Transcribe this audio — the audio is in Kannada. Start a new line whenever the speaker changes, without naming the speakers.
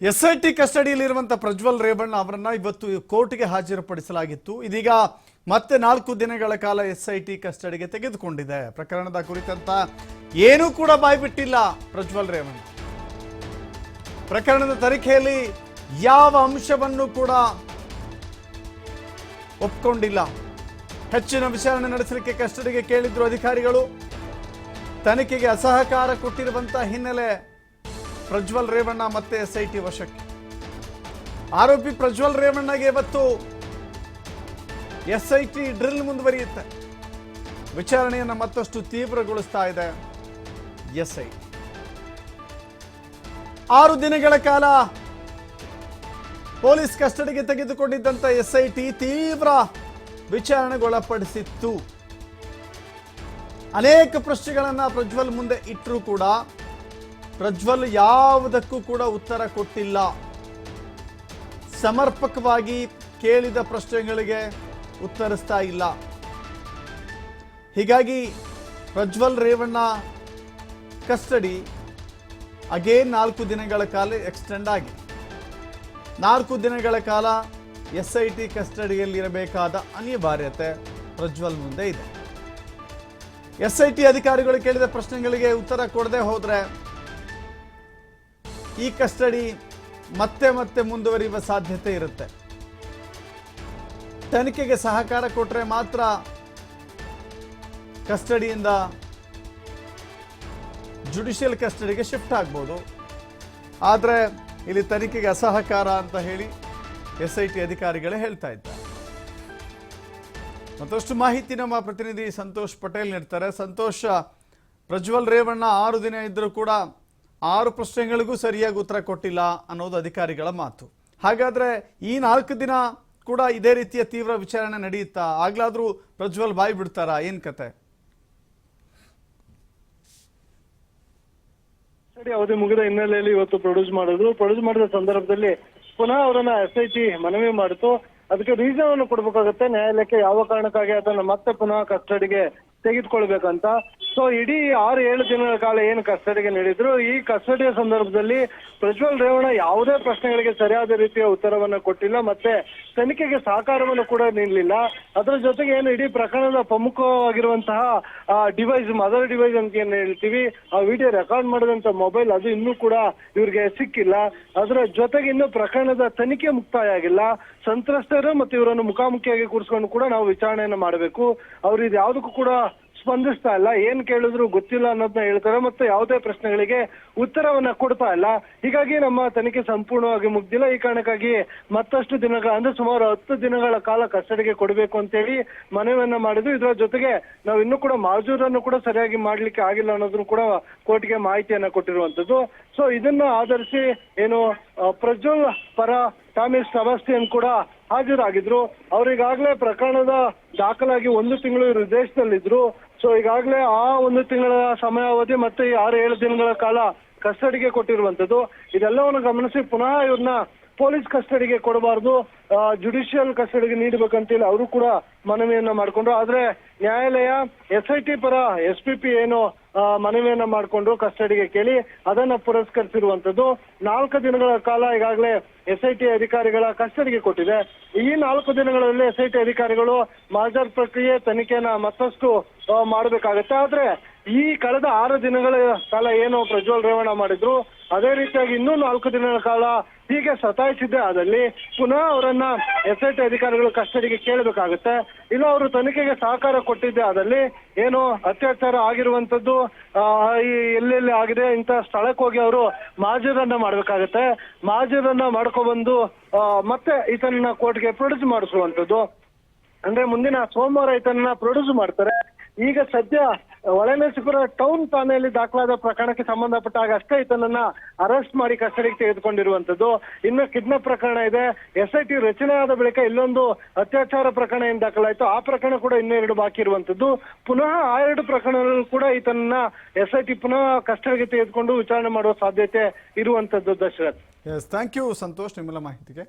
ಎಸ್ ಐ ಟಿ ಕಸ್ಟಡಿಯಲ್ಲಿರುವಂಥ ಪ್ರಜ್ವಲ್ ರೇವಣ್ಣ ಅವರನ್ನ ಇವತ್ತು ಕೋರ್ಟ್ಗೆ ಹಾಜರುಪಡಿಸಲಾಗಿತ್ತು. ಇದೀಗ ಮತ್ತೆ ನಾಲ್ಕು ದಿನಗಳ ಕಾಲ ಎಸ್ ಐ ಟಿ ಕಸ್ಟಡಿಗೆ ತೆಗೆದುಕೊಂಡಿದೆ. ಪ್ರಕರಣದ ಕುರಿತಂತ ಏನೂ ಕೂಡ ಬಾಯ್ಬಿಟ್ಟಿಲ್ಲ ಪ್ರಜ್ವಲ್ ರೇವಣ್ಣ. ಪ್ರಕರಣದ ತನಿಖೆಯಲ್ಲಿ ಯಾವ ಅಂಶವನ್ನು ಕೂಡ ಒಪ್ಕೊಂಡಿಲ್ಲ. ಹೆಚ್ಚಿನ ವಿಚಾರಣೆ ನಡೆಸಲಿಕ್ಕೆ ಕಸ್ಟಡಿಗೆ ಕೇಳಿದ್ರು ಅಧಿಕಾರಿಗಳು. ತನಿಖೆಗೆ ಅಸಹಕಾರ ಕೊಟ್ಟಿರುವಂತಹ ಹಿನ್ನೆಲೆ ಪ್ರಜ್ವಲ್ ರೇವಣ್ಣ ಮತ್ತೆ ಎಸ್ ಐ ಟಿ ವಶಕ್ಕೆ. ಆರೋಪಿ ಪ್ರಜ್ವಲ್ ರೇವಣ್ಣಗೆ ಇವತ್ತು ಎಸ್ ಐ ಟಿ ಡ್ರಿಲ್ ಮುಂದುವರಿಯುತ್ತೆ. ವಿಚಾರಣೆಯನ್ನು ಮತ್ತಷ್ಟು ತೀವ್ರಗೊಳಿಸ್ತಾ ಇದೆ ಎಸ್ ಐ ಆರು ದಿನಗಳ ಕಾಲ ಪೊಲೀಸ್ ಕಸ್ಟಡಿಗೆ ತೆಗೆದುಕೊಂಡಿದ್ದಂತ ಎಸ್ ಐ ಟಿ ತೀವ್ರ ವಿಚಾರಣೆಗೊಳಪಡಿಸಿತ್ತು. ಅನೇಕ ಪ್ರಶ್ನೆಗಳನ್ನ ಪ್ರಜ್ವಲ್ ಮುಂದೆ ಇಟ್ಟರೂ ಕೂಡ ಪ್ರಜ್ವಲ್ ಯಾವುದಕ್ಕೂ ಕೂಡ ಉತ್ತರ ಕೊಟ್ಟಿಲ್ಲ. ಸಮರ್ಪಕವಾಗಿ ಕೇಳಿದ ಪ್ರಶ್ನೆಗಳಿಗೆ ಉತ್ತರಿಸ್ತಾ ಇಲ್ಲ. ಹೀಗಾಗಿ ಪ್ರಜ್ವಲ್ ರೇವಣ್ಣ ಕಸ್ಟಡಿ ಅಗೇನ್ ನಾಲ್ಕು ದಿನಗಳ ಕಾಲ ಎಕ್ಸ್ಟೆಂಡ್ ಆಗಿ. ನಾಲ್ಕು ದಿನಗಳ ಕಾಲ ಎಸ್ ಐ ಟಿ ಕಸ್ಟಡಿಯಲ್ಲಿರಬೇಕಾದ ಅನಿವಾರ್ಯತೆ ಪ್ರಜ್ವಲ್ ಮುಂದೆ ಇದೆ. ಎಸ್ ಐ ಟಿ ಅಧಿಕಾರಿಗಳು ಕೇಳಿದ ಪ್ರಶ್ನೆಗಳಿಗೆ ಉತ್ತರ ಕೊಡದೆ ಹೋದ್ರೆ ಈ ಕಸ್ಟಡಿ ಮತ್ತೆ ಮತ್ತೆ ಮುಂದುವರಿಯುವ ಸಾಧ್ಯತೆ ಇರುತ್ತೆ. ತನಿಖೆಗೆ ಸಹಕಾರ ಕೊಟ್ಟರೆ ಮಾತ್ರ ಕಸ್ಟಡಿಯಿಂದ ಜುಡಿಷಿಯಲ್ ಕಸ್ಟಡಿಗೆ ಶಿಫ್ಟ್ ಆಗ್ಬೋದು. ಆದರೆ ಇಲ್ಲಿ ತನಿಖೆಗೆ ಅಸಹಕಾರ ಅಂತ ಹೇಳಿ ಎಸ್ ಐ ಟಿ ಅಧಿಕಾರಿಗಳೇ ಹೇಳ್ತಾ ಇದ್ದಾರೆ. ಮತ್ತಷ್ಟು ಮಾಹಿತಿ ನಮ್ಮ ಪ್ರತಿನಿಧಿ ಸಂತೋಷ್ ಪಟೇಲ್ ನೀಡ್ತಾರೆ. ಸಂತೋಷ, ಪ್ರಜ್ವಲ್ ರೇವಣ್ಣ ಆರು ದಿನ ಇದ್ದರೂ ಕೂಡ ಆರು ಪ್ರಶ್ನೆಗಳಿಗೂ ಸರಿಯಾಗಿ ಉತ್ತರ ಕೊಟ್ಟಿಲ್ಲ ಅನ್ನೋದು ಅಧಿಕಾರಿಗಳ ಮಾತು. ಹಾಗಾದ್ರೆ ಈ ನಾಲ್ಕು ದಿನ ಕೂಡ ಇದೇ ರೀತಿಯ ತೀವ್ರ ವಿಚಾರಣೆ ನಡೆಯುತ್ತಾ? ಆಗ್ಲಾದ್ರೂ ಪ್ರಜ್ವಲ್ ಬಾಯಿ ಬಿಡ್ತಾರಾ? ಏನ್ ಕತೆ?
ಸರಿ, ಅವಧಿ ಮುಗಿದ ಹಿನ್ನೆಲೆಯಲ್ಲಿ ಇವತ್ತು ಪ್ರೊಡ್ಯೂಸ್ ಮಾಡಿದ್ರು. ಪ್ರೊಡ್ಯೂಸ್ ಮಾಡಿದ ಸಂದರ್ಭದಲ್ಲಿ ಪುನಃ ಅವರನ್ನ ಎಸ್ ಐ ಮನವಿ ಮಾಡಿತು. ಅದಕ್ಕೆ ರೀಸನ್ ಅನ್ನು ಕೊಡ್ಬೇಕಾಗತ್ತೆ. ನ್ಯಾಯಾಲಯಕ್ಕೆ ಯಾವ ಕಾರಣಕ್ಕಾಗಿ ಅದನ್ನ ಮತ್ತೆ ಪುನಃ ಕಸ್ಟಡಿಗೆ ತೆಗೆದುಕೊಳ್ಬೇಕಂತ. ಸೊ ಇಡೀ ಆರು ಏಳು ದಿನಗಳ ಕಾಲ ಏನು ಕಸ್ಟಡಿಗೆ ನೀಡಿದ್ರು? ಈ ಕಸ್ಟಡಿಯ ಸಂದರ್ಭದಲ್ಲಿ ಪ್ರಜ್ವಲ್ ರೇವಣ್ಣ ಯಾವುದೇ ಪ್ರಶ್ನೆಗಳಿಗೆ ಸರಿಯಾದ ರೀತಿಯ ಉತ್ತರವನ್ನ ಕೊಟ್ಟಿಲ್ಲ ಮತ್ತೆ ತನಿಖೆಗೆ ಸಹಕಾರವನ್ನು ಕೂಡ ನೀಡಲಿಲ್ಲ. ಅದರ ಜೊತೆಗೆ ಏನು ಇಡೀ ಪ್ರಕರಣದ ಪ್ರಮುಖವಾಗಿರುವಂತಹ ಡಿವೈಸ್ ಮದರ್ ಡಿವೈಸ್ ಅಂತ ಏನು ಹೇಳ್ತೀವಿ, ಆ ವಿಡಿಯೋ ರೆಕಾರ್ಡ್ ಮಾಡಿದಂತ ಮೊಬೈಲ್ ಅದು ಇನ್ನೂ ಕೂಡ ಇವ್ರಿಗೆ ಸಿಕ್ಕಿಲ್ಲ. ಅದರ ಜೊತೆಗೆ ಇನ್ನು ಪ್ರಕರಣದ ತನಿಖೆ ಮುಕ್ತಾಯ ಆಗಿಲ್ಲ ಸಂತ್ರಸ್ತರು ಮತ್ತು ಇವರನ್ನು ಮುಖಾಮುಖಿಯಾಗಿ ಕೂರಿಸ್ಕೊಂಡು ಕೂಡ ನಾವು ವಿಚಾರಣೆಯನ್ನು ಮಾಡಬೇಕು. ಅವ್ರು ಇದು ಯಾವುದಕ್ಕೂ ಕೂಡ ಸ್ಪಂದಿಸ್ತಾ ಇಲ್ಲ. ಏನ್ ಕೇಳಿದ್ರು ಗೊತ್ತಿಲ್ಲ ಅನ್ನೋದನ್ನ ಹೇಳ್ತಾರೆ ಮತ್ತೆ ಯಾವುದೇ ಪ್ರಶ್ನೆಗಳಿಗೆ ಉತ್ತರವನ್ನ ಕೊಡ್ತಾ ಇಲ್ಲ. ಹೀಗಾಗಿ ನಮ್ಮ ತನಿಖೆ ಸಂಪೂರ್ಣವಾಗಿ ಮುಗ್ದಿಲ್ಲ. ಈ ಕಾರಣಕ್ಕಾಗಿ ಮತ್ತಷ್ಟು ದಿನಗಳ, ಅಂದ್ರೆ ಸುಮಾರು ಹತ್ತು ದಿನಗಳ ಕಾಲ ಕಸ್ಟಡಿಗೆ ಕೊಡಬೇಕು ಅಂತೇಳಿ ಮನವಿಯನ್ನ ಮಾಡಿದ್ರು. ಇದರ ಜೊತೆಗೆ ನಾವು ಇನ್ನೂ ಕೂಡ ಮಾಜೂರನ್ನು ಕೂಡ ಸರಿಯಾಗಿ ಮಾಡ್ಲಿಕ್ಕೆ ಆಗಿಲ್ಲ ಅನ್ನೋದನ್ನು ಕೂಡ ಕೋರ್ಟ್ಗೆ ಮಾಹಿತಿಯನ್ನ ಕೊಟ್ಟಿರುವಂತದ್ದು ಸೊ ಇದನ್ನ ಆಧರಿಸಿ ಏನು ಪ್ರಜ್ವಲ್ ಪರ ಟಾಮಿಸ್ ಸಬಾಸ್ಟಿಯನ್ ಕೂಡ ಹಾಜರಾಗಿದ್ರು. ಅವರಿಗಾಗ್ಲೇ ಪ್ರಕರಣದ ದಾಖಲಾಗಿ ಒಂದು ತಿಂಗಳು ಇವರು ವಿದೇಶದಲ್ಲಿದ್ರು ಸೊ ಈಗಾಗಲೇ ಆ ಒಂದು ತಿಂಗಳ ಸಮಯಾವಧಿ ಮತ್ತೆ ಈ ಆರು, ಏಳು ದಿನಗಳ ಕಾಲ ಕಸ್ಟಡಿಗೆ ಕೊಟ್ಟಿರುವಂತದ್ದು ಇದೆಲ್ಲವನ್ನು ಗಮನಿಸಿ ಪುನಃ ಇವ್ರನ್ನ ಪೊಲೀಸ್ ಕಸ್ಟಡಿಗೆ ಕೊಡಬಾರ್ದು. ಜುಡಿಷಿಯಲ್ ಕಸ್ಟಡಿಗೆ ನೀಡಬೇಕಂತೇಳಿ ಅವರು ಕೂಡ ಮನವಿಯನ್ನ ಮಾಡಿಕೊಂಡ್ರು. ಆದ್ರೆ ನ್ಯಾಯಾಲಯ ಎಸ್ ಐ ಟಿ ಪರ ಎಸ್ ಪಿ ಪಿ ಏನು ಮನವಿಯನ್ನ ಮಾಡಿಕೊಂಡು ಕಸ್ಟಡಿಗೆ ಕೇಳಿ ಅದನ್ನ ಪುರಸ್ಕರಿಸಿರುವಂತದ್ದು. ನಾಲ್ಕು ದಿನಗಳ ಕಾಲ ಈಗಾಗಲೇ ಎಸ್ ಐ ಟಿ ಅಧಿಕಾರಿಗಳ ಕಸ್ಟಡಿಗೆ ಕೊಟ್ಟಿದೆ. ಈ ನಾಲ್ಕು ದಿನಗಳಲ್ಲಿ ಎಸ್ ಐ ಟಿ ಅಧಿಕಾರಿಗಳು ಮಾಜರ್ ಪ್ರಕ್ರಿಯೆ ತನಿಖೆನ ಮತ್ತಷ್ಟು ಮಾಡ್ಬೇಕಾಗತ್ತೆ. ಆದ್ರೆ ಈ ಕಳೆದ ಆರು ದಿನಗಳ ಕಾಲ ಏನು ಪ್ರಜ್ವಲ್ ರೇವಣ್ಣ ಮಾಡಿದ್ರು. ಅದೇ ರೀತಿಯಾಗಿ ಇನ್ನೂ ನಾಲ್ಕು ದಿನಗಳ ಕಾಲ ಹೀಗೆ ಸತಾಯಿಸಿದ್ದೆ. ಆದಲ್ಲಿ ಪುನಃ ಅವರನ್ನ ಎಸ್ ಐ ಟಿ ಅಧಿಕಾರಿಗಳು ಕಸ್ಟಡಿಗೆ ಕೇಳಬೇಕಾಗುತ್ತೆ. ಇಲ್ಲ ಅವರು ತನಿಖೆಗೆ ಸಹಕಾರ ಕೊಟ್ಟಿದ್ದೆ. ಆದಲ್ಲಿ ಏನು ಅತ್ಯಾಚಾರ ಆಗಿರುವಂತದ್ದು ಈ ಎಲ್ಲೆಲ್ಲಿ ಆಗಿದೆ ಇಂಥ ಸ್ಥಳಕ್ಕೆ ಹೋಗಿ ಅವರು ಮಾಜರನ್ನ ಮಾಡ್ಬೇಕಾಗತ್ತೆ. ಮಾಜರನ್ನ ಮಾಡ್ಕೊಬಂದು ಮತ್ತೆ ಈತನನ್ನ ಕೋರ್ಟ್ಗೆ ಪ್ರೊಡ್ಯೂಸ್ ಮಾಡಿಸುವಂತದ್ದು ಅಂದ್ರೆ ಮುಂದಿನ ಸೋಮವಾರ ಈತನನ್ನ ಪ್ರೊಡ್ಯೂಸ್ ಮಾಡ್ತಾರೆ. ಈಗ ಸದ್ಯ ಒಳನರಸೀಪುರ ಟೌನ್ ಠಾಣೆಯಲ್ಲಿ ದಾಖಲಾದ ಪ್ರಕರಣಕ್ಕೆ ಸಂಬಂಧಪಟ್ಟಾಗ ಅಷ್ಟೇ ಈತನನ್ನ ಅರೆಸ್ಟ್ ಮಾಡಿ ಕಸ್ಟಡಿಗೆ ತೆಗೆದುಕೊಂಡಿರುವಂತದ್ದು ಇನ್ನು ಕಿಡ್ನಾಪ್ ಪ್ರಕರಣ ಇದೆ. ಎಸ್ ಐ ಟಿ ರಚನೆ ಆದ ಬಳಿಕ ಇಲ್ಲೊಂದು ಅತ್ಯಾಚಾರ ಪ್ರಕರಣ ಏನ್ ದಾಖಲಾಯಿತು. ಆ ಪ್ರಕರಣ ಕೂಡ ಇನ್ನೂ ಎರಡು ಬಾಕಿ ಇರುವಂತದ್ದು ಪುನಃ ಆ ಎರಡು ಪ್ರಕರಣಗಳು ಕೂಡ ಈತನನ್ನ ಎಸ್ ಐ ಟಿ ಪುನಃ ಕಸ್ಟಡಿಗೆ ತೆಗೆದುಕೊಂಡು ವಿಚಾರಣೆ ಮಾಡುವ ಸಾಧ್ಯತೆ ಇರುವಂತದ್ದು ದಶರಥ್.
ಥ್ಯಾಂಕ್ ಯು ಸಂತೋಷ್, ನಿಮ್ಮೆಲ್ಲ ಮಾಹಿತಿಗೆ.